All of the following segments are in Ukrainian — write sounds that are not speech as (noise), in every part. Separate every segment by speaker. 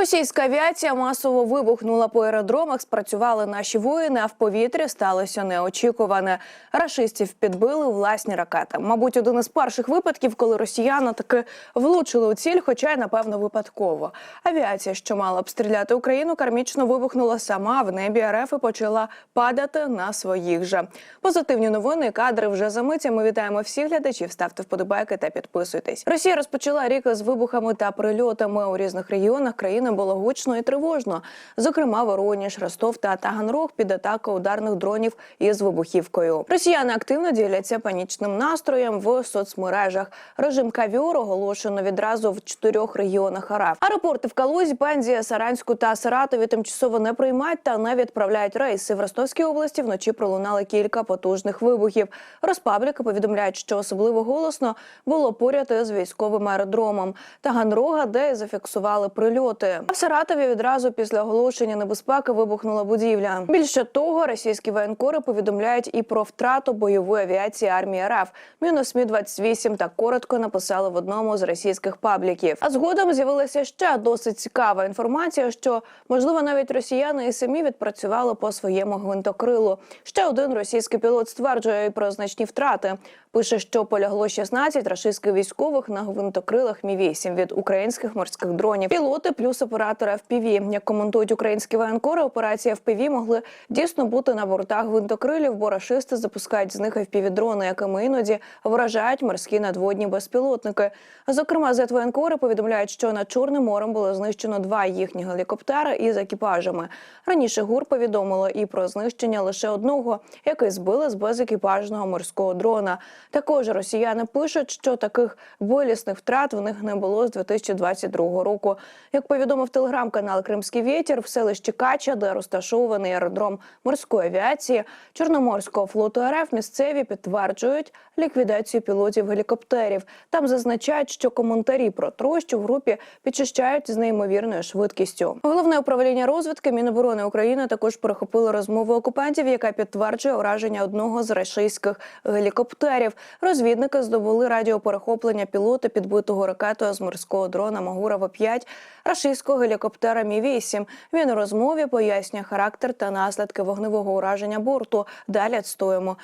Speaker 1: Російська авіація масово вибухнула по аеродромах. Спрацювали наші воїни, а в повітрі сталося неочікуване. Рашистів підбили власні ракети. Мабуть, один із перших випадків, коли росіяни таки влучили у ціль, хоча й напевно випадково. Авіація, що мала обстріляти Україну, кармічно вибухнула сама в небі РФ і почала падати на своїх же. Позитивні новини кадри вже за миті. Ми вітаємо всіх глядачів. Ставте вподобайки та підписуйтесь. Росія розпочала рік з вибухами та прильотами у різних регіонах країни було гучно і тривожно. Зокрема, Вороніж, Ростов та Таганрог під атакою ударних дронів із вибухівкою. Росіяни активно діляться панічним настроєм в соцмережах. Режим кавіор оголошено відразу в чотирьох регіонах РФ. Аеропорти в Калузі, Пензі, Саранську та Саратові тимчасово не приймають та не відправляють рейси. В Ростовській області вночі пролунали кілька потужних вибухів. Розпабліки повідомляють, що особливо голосно було поряд із військовим аеродромом Таганрога, де зафіксували прильоти. В Саратові відразу після оголошення небезпеки вибухнула будівля. Більше того, російські воєнкори повідомляють і про втрату бойової авіації армії РФ. Мінус Мі 28 так коротко написали в одному з російських пабліків. А згодом з'явилася ще досить цікава інформація, що можливо навіть росіяни і самі відпрацювали по своєму гвинтокрилу. Ще один російський пілот стверджує про значні втрати. Пише, що полягло 16 рашистських військових на гвинтокрилах Мі 8 від українських морських дронів. Пілоти плюс оператори FPV. Як коментують українські воєнкори, операції FPV могли дійсно бути на бортах гвинтокрилів, бо рашисти запускають з них FPV-дрони, якими іноді вражають морські надводні безпілотники. Зокрема, зетвоєнкори повідомляють, що над Чорним морем було знищено два їхні гелікоптери із екіпажами. Раніше ГУР повідомило і про знищення лише одного, який збили з безекіпажного морського дрона. Також росіяни пишуть, що таких болісних втрат в них не було з 2022 року. Як повідомив телеграм-канал Кримський вітер в селищі Кача, де розташований аеродром морської авіації Чорноморського флоту РФ, місцеві підтверджують ліквідацію пілотів гелікоптерів. Там зазначають, що коментарі про трощу в групі підчищають з неймовірною швидкістю. Головне управління розвідки Міноборони України також перехопило розмову окупантів, яка підтверджує ураження одного з рашистських гелікоптерів. Розвідники здобули радіоперехоплення пілота підбитого ракетою з морського дрона Магурова 5 рашистського гелікоптера Мі 8 Він у розмові пояснює характер та наслідки вогневого ураження борту. Далі відстоїмо.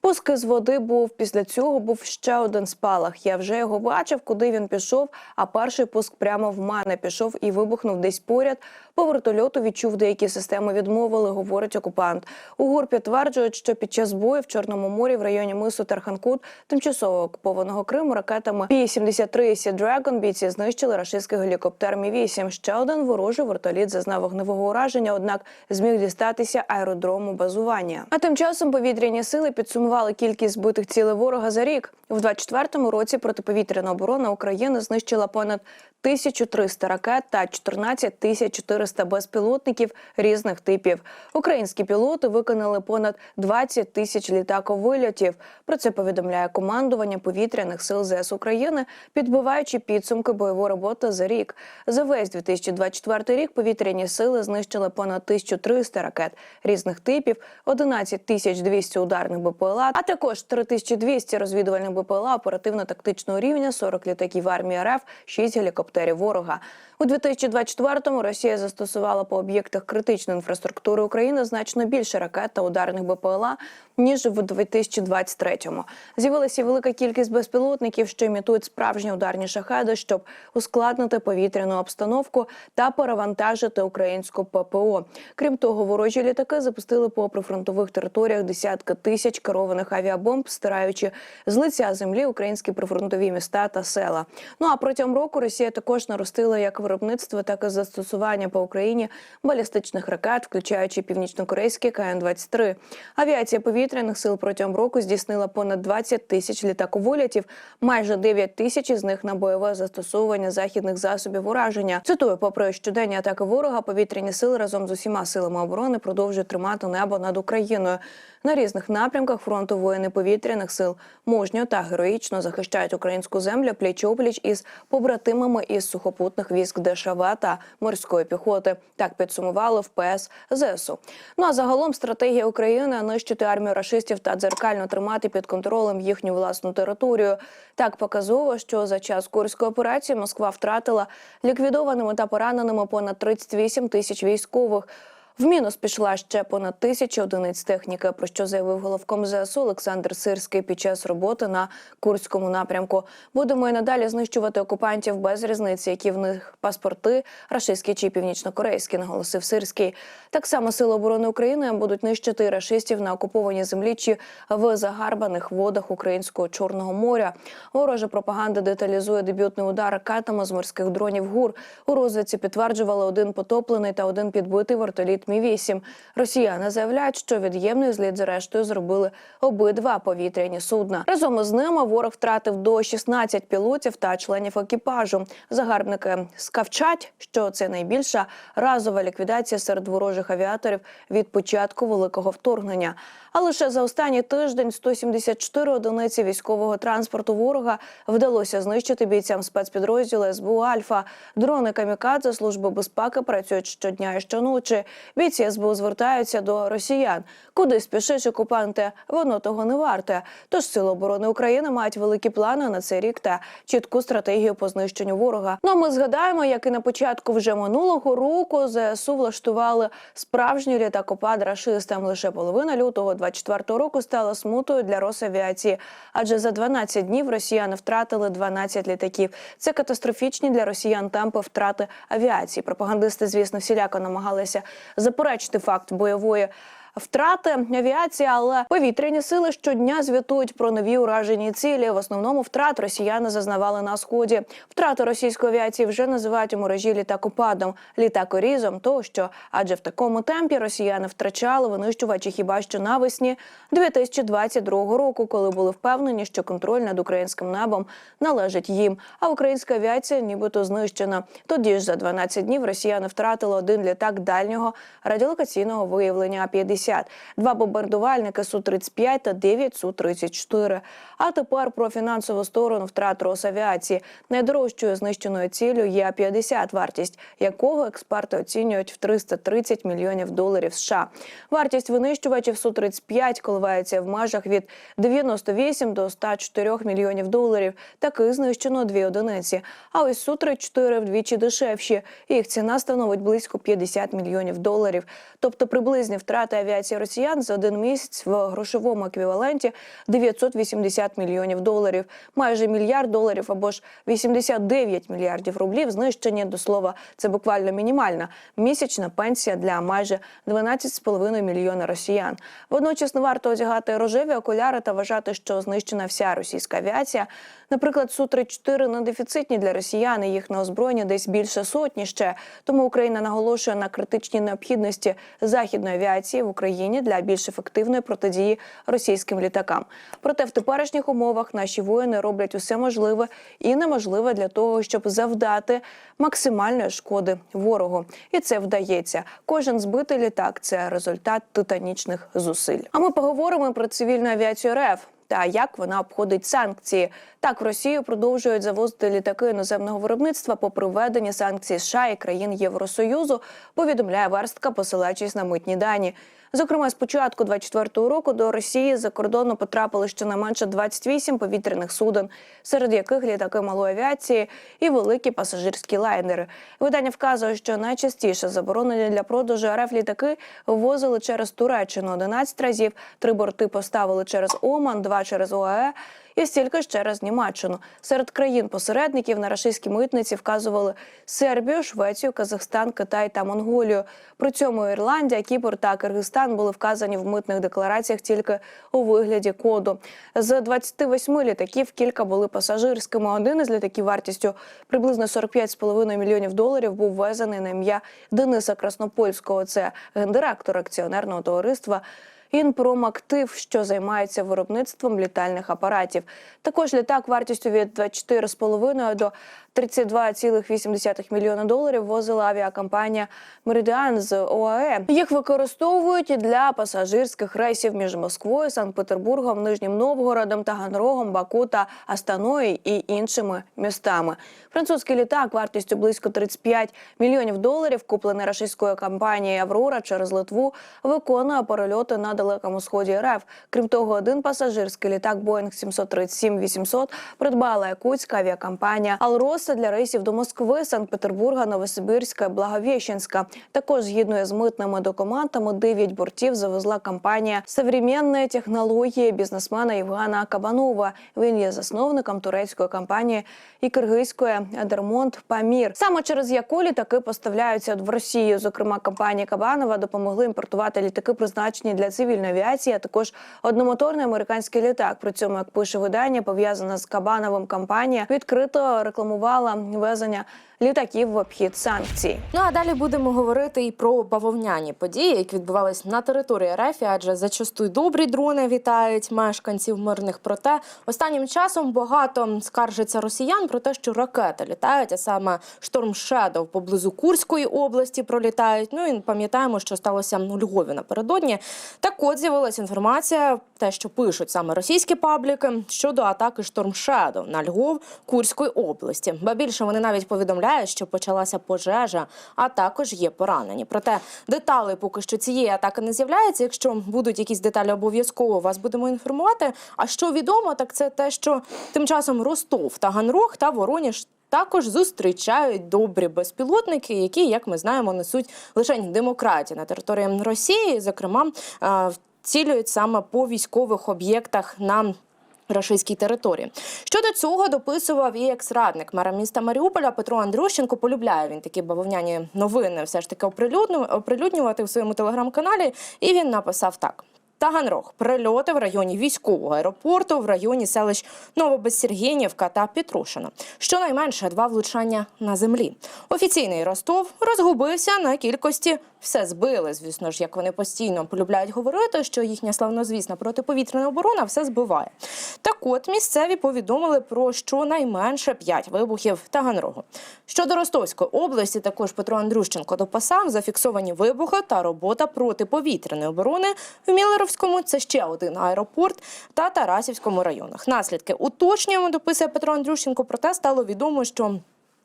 Speaker 1: Пуск з води був після цього. Був ще один спалах. Я вже його бачив, куди він пішов. А перший пуск прямо в мене пішов і вибухнув десь поряд. По вертольоту відчув деякі системи відмовили, говорить окупант. УГУР підтверджують, що під час бою в Чорному морі в районі мису Тарханкут, тимчасово окупованого Криму, ракетами Пі-73 Сі Dragon бійці знищили рашистський гелікоптер Мі 8 Ще один ворожий вертоліт зазнав вогневого ураження, однак зміг дістатися аеродрому базування. А тим часом повітряні сили підсумували кількість збитих цілей ворога за рік. У 24-му році протиповітряна оборона України знищила понад 1300 ракет та 14 400 безпілотників різних типів. Українські пілоти виконали понад 20 тисяч літаковильотів. Про це повідомляє командування повітряних сил ЗС України, підбиваючи підсумки бойової роботи за рік. За весь 2024 рік повітряні сили знищили понад 1300 ракет різних типів, 11 200 ударних БПЛА, а також 3200 розвідувальних БПЛА оперативно-тактичного рівня, 40 літаків армії РФ, 6 гелікоптерів ворога. У 2024-му Росія застосувала по об'єктах критичної інфраструктури України значно більше ракет та ударних БПЛА ніж в 2023-му. З'явилася велика кількість безпілотників, що імітують справжні ударні шахеди, щоб ускладнити повітряну обстановку та перевантажити українську ППО. Крім того, ворожі літаки запустили по прифронтових територіях десятки тисяч керованих авіабомб, стираючи з лиця землі українські прифронтові міста та села. Ну а протягом року Росія також наростила як виробництво, так і застосування по Україні балістичних ракет, включаючи північно-корейські КН-23. Авіація повітряних сил протягом року здійснила понад 20 тисяч літаковольотів, майже 9 тисяч із них на бойове застосовування західних засобів ураження. Цитую, попри щоденні атаки ворога, повітряні сили разом з усіма силами оборони продовжують тримати небо над Україною. На різних напрямках фронту воїни повітряних сил мужньо та героїчно захищають українську землю пліч опліч із побратимами із сухопутних військ ДШВ та морської піхоти. Так підсумували в ПС ЗСУ. Ну а загалом стратегія України нищити армію рашистів та дзеркально тримати під контролем їхню власну територію. Так показово, що за час курської операції Москва втратила ліквідованими та пораненими понад 38 тисяч військових. В мінус пішла ще понад тисячі одиниць техніки, про що заявив головком ЗСУ Олександр Сирський під час роботи на Курському напрямку. Будемо і надалі знищувати окупантів без різниці, які в них паспорти, рашистські чи північнокорейські, наголосив Сирський. Так само сили оборони України будуть нищити рашистів на окупованій землі чи в загарбаних водах українського чорного моря. Ворожа пропаганда деталізує дебютний удар ракетами з морських дронів ГУР. У розвідці підтверджували один потоплений та один підбитий вертоліт Мі 8 Росіяни заявляють, що від'ємний зліт зрештою зробили обидва повітряні судна. Разом із ними ворог втратив до 16 пілотів та членів екіпажу. Загарбники скавчать, що це найбільша разова ліквідація серед ворожих авіаторів від початку великого вторгнення. А лише за останній тиждень 174 одиниці військового транспорту ворога вдалося знищити бійцям спецпідрозділу СБУ Альфа. Дрони камікадзе служби безпеки працюють щодня і щоночі. Бійці СБУ звертаються до росіян. Куди спішиш окупанти? Воно того не варте. Тож сили оборони України мають великі плани на цей рік та чітку стратегію по знищенню ворога. Ну а ми згадаємо, як і на початку вже минулого року ЗСУ влаштували справжній літакопад рашистам. Лише половина лютого 24-го року стала смутою для Росавіації, адже за 12 днів росіяни втратили 12 літаків. Це катастрофічні для росіян темпи втрати авіації. Пропагандисти, звісно, всіляко намагалися заперечити факт бойової. Втрати авіації, але повітряні сили щодня звітують про нові уражені цілі. В основному втрат росіяни зазнавали на сході. Втрати російської авіації вже називають у мережі літакопадом, літакорізом тощо. Адже в такому темпі росіяни втрачали винищувачі хіба що навесні 2022 року, коли були впевнені, що контроль над українським небом належить їм. А українська авіація нібито знищена. Тоді ж за 12 днів росіяни втратили один літак дальнього радіолокаційного виявлення А-50, два бомбардувальники Су-35 та 9 Су-34. А тепер про фінансову сторону втрат Росавіації. Найдорожчою знищеною ціллю є А-50, вартість якого експерти оцінюють в 330 мільйонів доларів США. Вартість винищувачів Су-35 коливається в межах від 98 до 104 мільйонів доларів. Таких знищено дві одиниці. А ось Су-34 вдвічі дешевші. Їх ціна становить близько 50 мільйонів доларів. Тобто приблизні втрати авіації росіян за один місяць в грошовому еквіваленті 980 мільйонів доларів, майже мільярд доларів або ж 89 мільярдів рублів. Знищені до слова, це буквально мінімальна місячна пенсія для майже 12,5 мільйона росіян. Водночас не варто одягати рожеві окуляри та вважати, що знищена вся російська авіація. Наприклад, су 34 не дефіцитні для росіян. Їх на озброєння десь більше сотні ще. Тому Україна наголошує на критичній необхідності західної авіації в Україні для більш ефективної протидії російським літакам. Проте в теперішніх умовах наші воїни роблять усе можливе і неможливе для того, щоб завдати максимальної шкоди ворогу. І це вдається. Кожен збитий літак це результат титанічних зусиль. А ми поговоримо про цивільну авіацію РФ. Та як вона обходить санкції, так в Росію продовжують завозити літаки іноземного виробництва попри введення санкцій США і країн Євросоюзу. Повідомляє верстка, посилаючись на митні дані. Зокрема, з початку 24-го року до Росії за кордону потрапили щонайменше 28 повітряних суден, серед яких літаки малої авіації і великі пасажирські лайнери. Видання вказує, що найчастіше заборонені для продажу РФ літаки ввозили через Туреччину 11 разів, три борти поставили через Оман, два через ОАЕ і стільки ж через Німеччину. Серед країн-посередників на рашистській митниці вказували Сербію, Швецію, Казахстан, Китай та Монголію. При цьому Ірландія, Кіпр та Киргизстан були вказані в митних деклараціях тільки у вигляді коду. З 28 літаків кілька були пасажирськими. Один із літаків вартістю приблизно 45,5 мільйонів доларів був ввезений на ім'я Дениса Краснопольського. Це гендиректор акціонерного товариства. Інпромактив, що займається виробництвом літальних апаратів. Також літак вартістю від 24,5 до 32,8 мільйона доларів возила авіакомпанія Меридіан з ОАЕ. Їх використовують для пасажирських рейсів між Москвою, Санкт-Петербургом, Нижнім Новгородом, Таганрогом, Баку та Астаною і іншими містами. Французький літак вартістю близько 35 мільйонів доларів, куплений рашистською компанією Аврора через Литву, виконує перельоти на далекому сході РФ. Крім того, один пасажирський літак Boeing 737-800 придбала якутська авіакомпанія Алроса для рейсів до Москви, Санкт-Петербурга, Новосибірська, Благовіщенська. Також згідно з митними документами, 9 бортів завезла компанія «Современні технології бізнесмена Євгена Кабанова. Він є засновником турецької компанії і киргизької Дермонт Памір. Саме через яку літаки поставляються в Росію. Зокрема, компанія Кабанова допомогли імпортувати літаки, призначені для цивільної авіації, а також одномоторний американський літак. При цьому, як пише видання, пов'язана з Кабановим компанія, відкрито рекламувала везення літаків в обхід санкцій.
Speaker 2: Ну а далі будемо говорити і про бавовняні події, які відбувались на території РФ, адже зачасту добрі дрони вітають мешканців мирних. Проте останнім часом багато скаржиться росіян про те, що ракети літають, а саме шторм Шедов поблизу Курської області пролітають. Ну і пам'ятаємо, що сталося у Львові напередодні. Так от з'явилася інформація, те, що пишуть саме російські пабліки щодо атаки шторм Шедов на Львов Курської області. Ба більше вони навіть повідомляють, що почалася пожежа, а також є поранені. Проте деталі поки що цієї атаки не з'являється. Якщо будуть якісь деталі, обов'язково вас будемо інформувати. А що відомо, так це те, що тим часом Ростов, та Таганрог та Вороніж. Також зустрічають добрі безпілотники, які, як ми знаємо, несуть лише демократію на території Росії. Зокрема, е, цілюють саме по військових об'єктах на рашистській території. Щодо цього дописував і екс-радник мера міста Маріуполя Петро Андрющенко. Полюбляє він такі бавовняні новини, все ж таки оприлюдню- оприлюднювати в своєму телеграм-каналі. І він написав так. Таганрог прильоти в районі військового аеропорту, в районі селищ Новобезсергєнівка та Петрушина. Щонайменше два влучання на землі. Офіційний Ростов розгубився на кількості. Все збили, звісно ж, як вони постійно полюбляють говорити, що їхня славнозвісна протиповітряна оборона все збиває. Так от місцеві повідомили про щонайменше п'ять вибухів Таганрогу. Щодо Ростовської області, також Петро Андрющенко дописав зафіксовані вибухи та робота протиповітряної оборони в Мілеровському. Це ще один аеропорт та Тарасівському районах. Наслідки уточнюємо, дописує Петро Андрющенко. Проте стало відомо, що.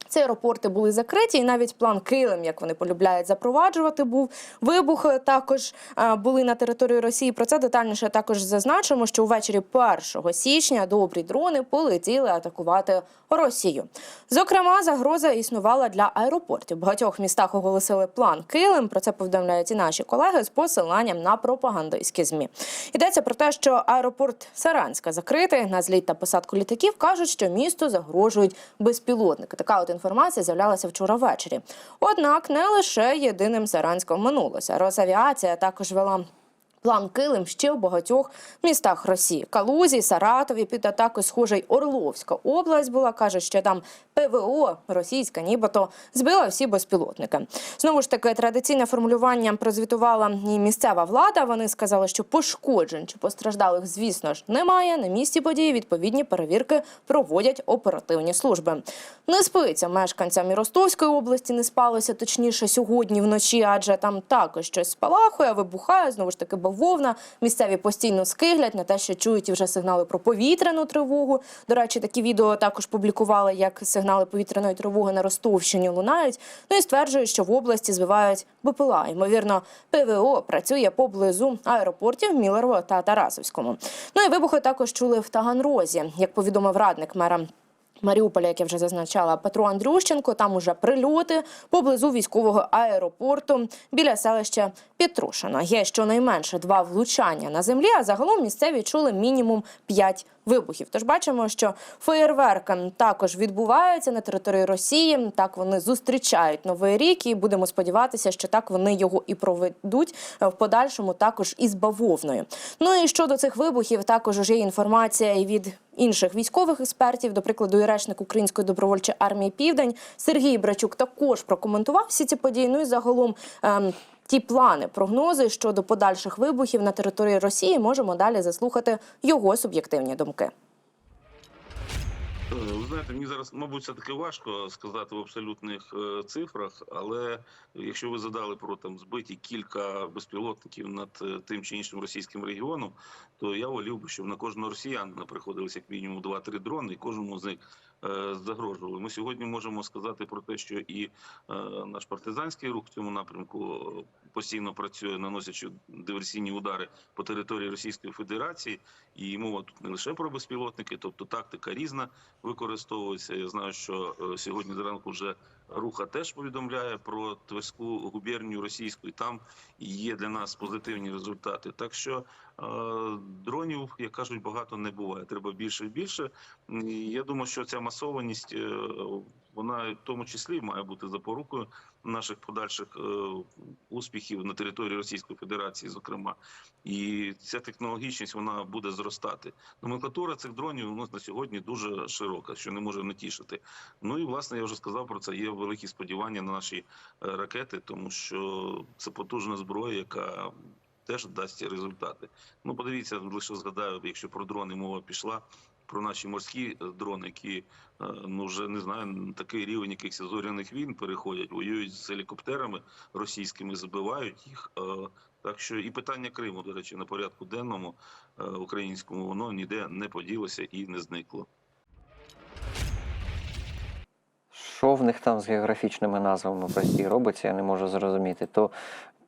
Speaker 2: Ці аеропорти були закриті, і навіть план Килим, як вони полюбляють запроваджувати, був вибухи також були на території Росії. Про це детальніше також зазначимо, що увечері 1 січня добрі дрони полетіли атакувати Росію. Зокрема, загроза існувала для аеропортів. Багатьох містах оголосили план Килим. Про це повідомляють і наші колеги з посиланням на пропагандистські змі. Йдеться про те, що аеропорт Саранська закритий на зліт та посадку літаків. кажуть, що місту загрожують безпілотники. Така от інформація з'являлася вчора ввечері. Однак не лише єдиним Саранськом минулося. Росавіація також вела. План Килим ще в багатьох містах Росії. Калузі, Саратові під схожа й Орловська область була. Каже, що там ПВО російська, нібито збила всі безпілотники. Знову ж таки, традиційне формулювання прозвітувала і місцева влада. Вони сказали, що пошкоджень чи постраждалих, звісно ж, немає. На місці події відповідні перевірки проводять оперативні служби. Не спиться мешканцям і Ростовської області, не спалося точніше сьогодні вночі, адже там також щось спалахує, вибухає. Знову ж таки, бавовна. Місцеві постійно скиглять на те, що чують і вже сигнали про повітряну тривогу. До речі, такі відео також публікували, як сигнали повітряної тривоги на Ростовщині лунають. Ну і стверджують, що в області збивають БПЛА. Ймовірно, ПВО працює поблизу аеропортів Мілерово та Тарасовському. Ну і вибухи також чули в Таганрозі, як повідомив радник мера. Маріуполя, як я вже зазначала, Петро Андрющенко. Там уже прильоти поблизу військового аеропорту біля селища Петрушина. Є щонайменше два влучання на землі, а загалом місцеві чули мінімум п'ять вибухів. Тож бачимо, що феєрверки також відбуваються на території Росії. Так вони зустрічають новий рік, і будемо сподіватися, що так вони його і проведуть е, в подальшому, також із бавовною. Ну і щодо цих вибухів, також вже є інформація і від. Інших військових експертів, до прикладу, і речник Української добровольчої армії Південь Сергій Брачук також прокоментував всі ці події. Ну і загалом ем, ті плани, прогнози щодо подальших вибухів на території Росії можемо далі заслухати його суб'єктивні думки.
Speaker 3: Е, знаєте, мені зараз, мабуть, все таки важко сказати в абсолютних е, цифрах, але якщо ви задали про там збиті кілька безпілотників над е, тим чи іншим російським регіоном, то я волів би, щоб на кожного росіянина приходилось як мінімум 2-3 дрони, і кожному з них загрожували. Ми сьогодні можемо сказати про те, що і е, наш партизанський рух в цьому напрямку е, постійно працює, наносячи диверсійні удари по території Російської Федерації. І мова тут не лише про безпілотники, тобто тактика різна використовується. Я знаю, що е, сьогодні зранку вже руха теж повідомляє про Тверську губернію російську, і там є для нас позитивні результати. Так що е, дронів, як кажуть, багато не буває. Треба більше і більше. Я думаю, що ця масованість е, вона в тому числі має бути запорукою наших подальших е, успіхів на території Російської Федерації, зокрема. І ця технологічність вона буде зростати. Номенклатура цих дронів у нас на сьогодні дуже широка, що не може не тішити. Ну і власне я вже сказав про це. Є великі сподівання на наші е, ракети, тому що це потужна зброя, яка теж дасть результати. Ну подивіться, лише згадаю, якщо про дрони мова пішла. Про наші морські е, дрони, які е, ну вже не знаю на такий рівень якихось зоряних війн переходять, воюють з гелікоптерами російськими, забивають їх. Е, Так що і питання Криму, до речі, на порядку денному українському воно ніде не поділося і не зникло.
Speaker 4: Що в них там з географічними назвами Росії робиться, я не можу зрозуміти. То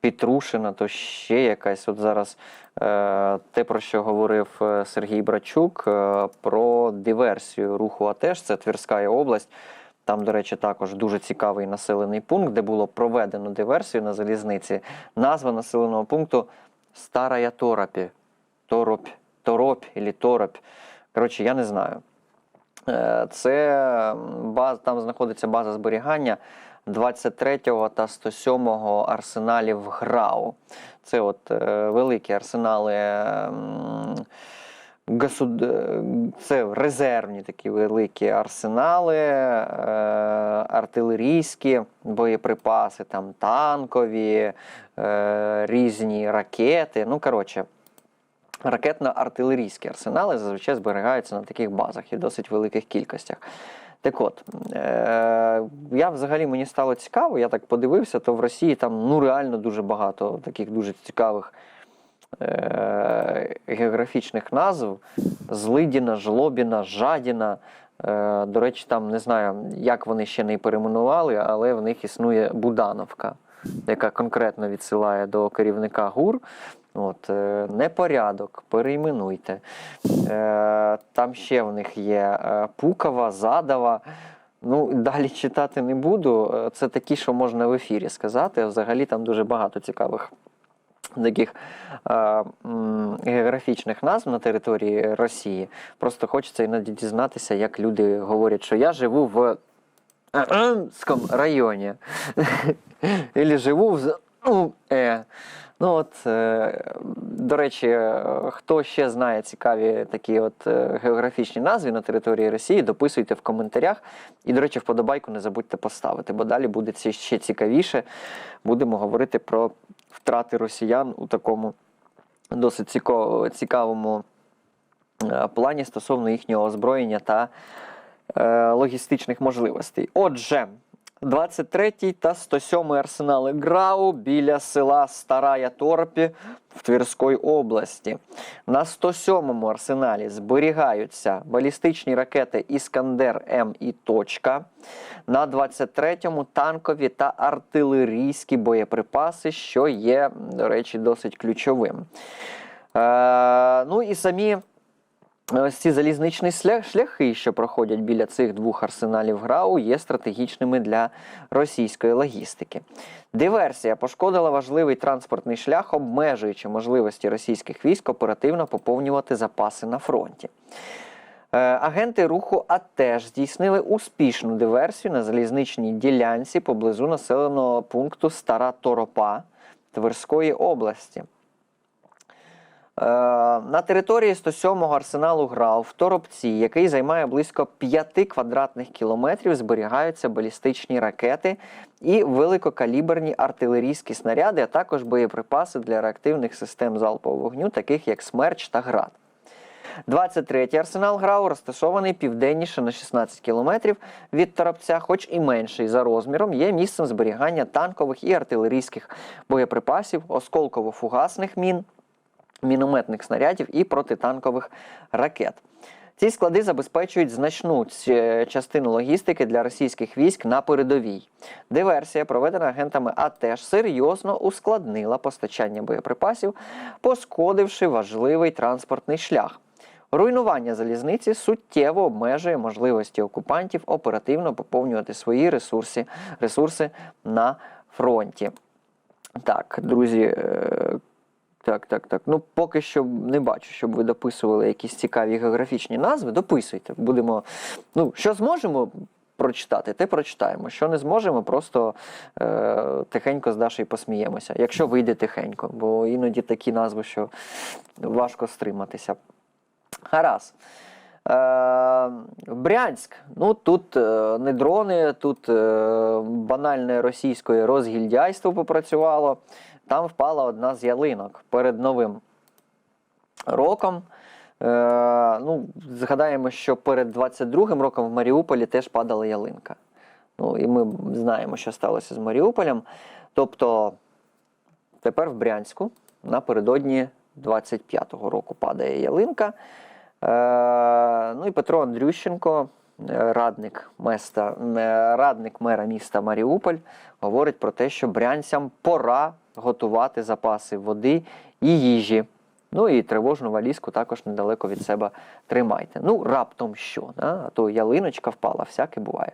Speaker 4: Петрушина, то ще якась. От зараз е, те, про що говорив е, Сергій Брачук, е, про диверсію руху АТЕШ, це Тверська область. Там, до речі, також дуже цікавий населений пункт, де було проведено диверсію на залізниці. Назва населеного пункту Старая Торопі. Торопь, Торопь або Торопь. Коротше, я не знаю. Це баз, там знаходиться база зберігання 23-го та 107-го арсеналів ГРАУ. Це от е, великі арсенали. госуд... е, Це резервні такі великі арсенали, е, артилерійські боєприпаси, там танкові, е, різні ракети. Ну, коротше, ракетно-артилерійські арсенали зазвичай зберігаються на таких базах і досить великих кількостях. Так от, е- я взагалі мені стало цікаво, я так подивився, то в Росії там ну реально дуже багато таких дуже цікавих е- географічних назв: Злидіна, Жлобіна, Жадіна. Е- до речі, там не знаю, як вони ще не перейменували, але в них існує Будановка, яка конкретно відсилає до керівника ГУР. От, е, непорядок, перейменуйте. Е, там ще в них є е, Пукова, Задова. Ну, далі читати не буду. Це такі, що можна в ефірі сказати. Взагалі там дуже багато цікавих таких е, географічних назв на території Росії. Просто хочеться іноді дізнатися, як люди говорять, що я живу в районі. (laughs) Або живу в З- ну, от, е, до речі, е, хто ще знає цікаві такі от е, географічні назви на території Росії, дописуйте в коментарях. І, до речі, вподобайку не забудьте поставити, бо далі буде ще цікавіше. Будемо говорити про втрати росіян у такому досить цікавому плані стосовно їхнього озброєння та логістичних можливостей. Отже, 23 та 107 арсенали ГРАУ біля села Старая Торпі в Тверській області. На 107-му арсеналі зберігаються балістичні ракети Іскандер М і Точка. На 23-му танкові та артилерійські боєприпаси, що є, до речі, досить ключовим. Е, ну і самі Ось ці залізничні шляхи, що проходять біля цих двох арсеналів ГРАУ, є стратегічними для російської логістики. Диверсія пошкодила важливий транспортний шлях, обмежуючи можливості російських військ оперативно поповнювати запаси на фронті. Е, Агенти руху АТЕШ здійснили успішну диверсію на залізничній ділянці поблизу населеного пункту Стара Торопа Тверської області. Е, На території 107-го арсеналу ГРАУ в Торопці, який займає близько 5 квадратних кілометрів, зберігаються балістичні ракети і великокаліберні артилерійські снаряди, а також боєприпаси для реактивних систем залпового вогню, таких як Смерч та Град. 23-й арсенал ГРАУ розташований південніше на 16 кілометрів від Торопця, хоч і менший за розміром, є місцем зберігання танкових і артилерійських боєприпасів, осколково-фугасних мін, мінометних снарядів і протитанкових ракет. Ці склади забезпечують значну частину логістики для російських військ на передовій. Диверсія, проведена агентами АТЕШ, серйозно ускладнила постачання боєприпасів, пошкодивши важливий транспортний шлях. Руйнування залізниці суттєво обмежує можливості окупантів оперативно поповнювати свої ресурси, ресурси на фронті. Так, друзі, е, так, так, так. Ну, поки що не бачу, щоб ви дописували якісь цікаві географічні назви. Дописуйте. Будемо. Ну, що зможемо прочитати, те прочитаємо. Що не зможемо, просто е, тихенько з Дашею посміємося. Якщо вийде тихенько, бо іноді такі назви, що важко стриматися. Гаразд. Е, Брянськ. Ну тут е, не дрони, тут е, банальне російське розгільдяйство попрацювало. Там впала одна з ялинок перед новим роком. Е, ну, згадаємо, що перед 22-м роком в Маріуполі теж падала ялинка. Ну, і ми знаємо, що сталося з Маріуполем. Тобто тепер в Брянську напередодні 25-го року падає ялинка. Е, ну і Петро Андрющенко, е, радник, места, е, радник мера міста Маріуполь, говорить про те, що брянцям пора готувати запаси води і їжі. Ну і тривожну валізку також недалеко від себе тримайте. Ну, раптом що, да? а то ялиночка впала, всяке буває.